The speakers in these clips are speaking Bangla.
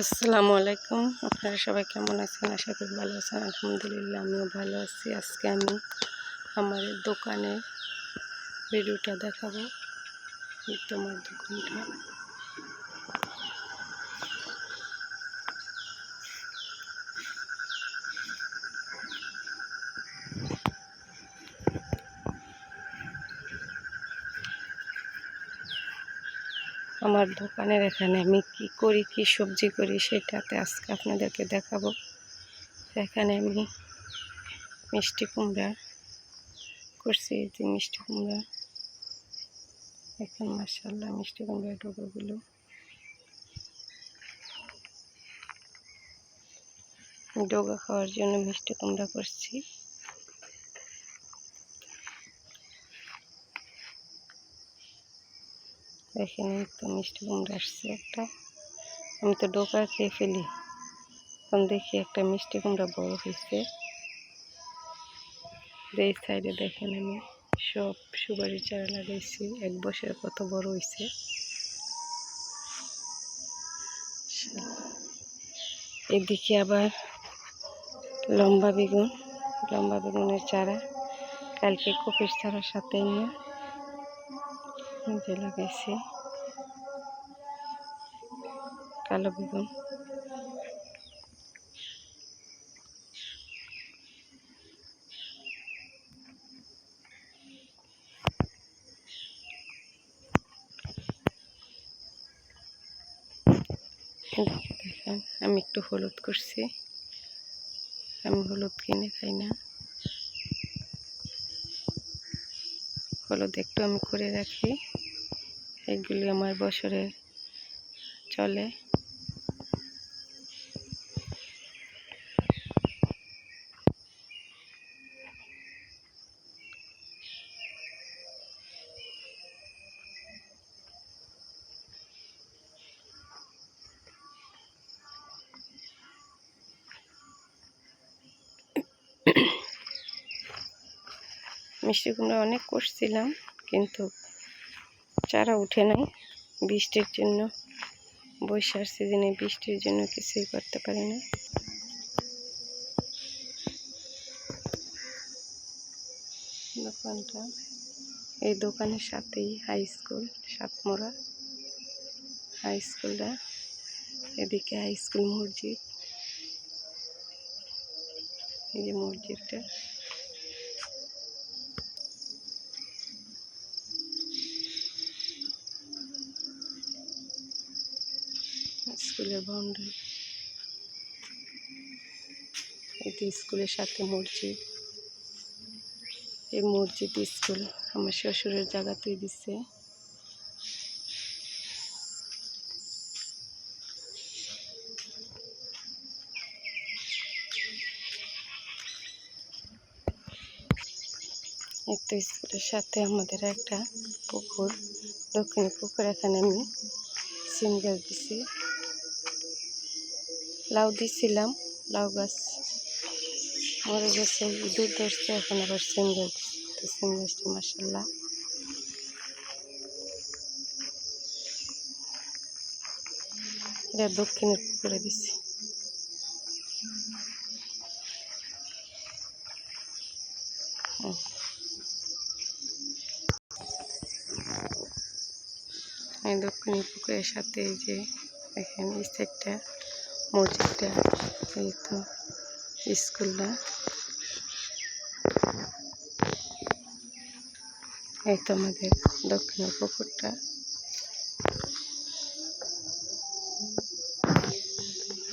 আসসালামু আলাইকুম। আপনারা সবাই কেমন আছেন? আশা করি ভালো আছেন। আলহামদুলিল্লাহ, আমিও ভালো আছি। আজকে আমি আমার দোকানে ভিডিওটা দেখাবো। তোমার দোকানটা। আমার দোকানের এখানে আমি কি করি, কি সবজি করি সেটাতে আজকে আপনাদেরকে দেখাবো। এখানে আমি মিষ্টি কুমড়া করছি যে মিষ্টি কুমড়া। এখন মাসাল্লাহ মিষ্টি কুমড়া ডোকাগুলো ডোগা খাওয়ার জন্য মিষ্টি কুমড়া করছি। দেখেন এই তো মিষ্টি কুমড়া আসছে একটা। আমি তো ডোকা খেয়ে ফেলি। এখন দেখি একটা মিষ্টি কুমড়া বড় হয়েছে এই সাইডে দেখেন আমি সব সুপারি চারা লাগাইছি, এক বছর কত বড় হয়েছে এদিকে আবার লম্বা বেগুন, লম্বা বেগুনের চারা। কালকে কপির চারার সাথে নিয়ে যে লাগাইছি কালো বেগুন। দেখেন আমি একটু হলুদ করছি। আমি হলুদ কিনে খাই না। হলুদ একটু আমি করে রাখি এগুলি আমার বছরে চলে। মিষ্টি কুমড়া অনেক করছিলাম কিন্তু চারা উঠে নাই। বৃষ্টির জন্য, বৈশাখ সিজনে বৃষ্টির জন্য কিছুই করতে পারি না। দোকানটা, এই দোকানের সাথেই হাই স্কুল সাতমোড়া। হাই স্কুলটা এদিকে হাই স্কুল মসজিদ। এই যে মসজিদটা। স্কুলের বাউন্ডারি এটি স্কুলের সাথে মসজিদ। এই মসজিদ স্কুল আমার শ্বশুরের জায়গাতেই দিচ্ছে একটা স্কুলের সাথে আমাদের একটা পুকুর। দক্ষিণী পুকুর এখানে আমি সিম গাছ দিছি। লাউ দিছিলাম, লাউ গাছ। মরে গেছে ইঁদুর ধরছে এখন আবার সিম গাছ। তো সিম গাছটা মাসাল্লাহ এটা দক্ষিণের পুকুরে দিছি। এই দক্ষিণী পুকুরের সাথে এই যে, দেখেন, এই মসজিদটা, এই তো স্কুলটা। এই তো আমাদের দক্ষিণের পুকুরটা।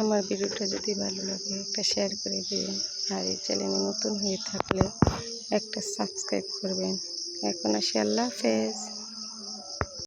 আমার ভিডিওটা যদি ভালো লাগে, একটা শেয়ার করে দেবেন। আর এই চ্যানেলে নতুন হয়ে থাকলে একটা সাবস্ক্রাইব করবেন। এখন আসি, আল্লাহ হাফেজ।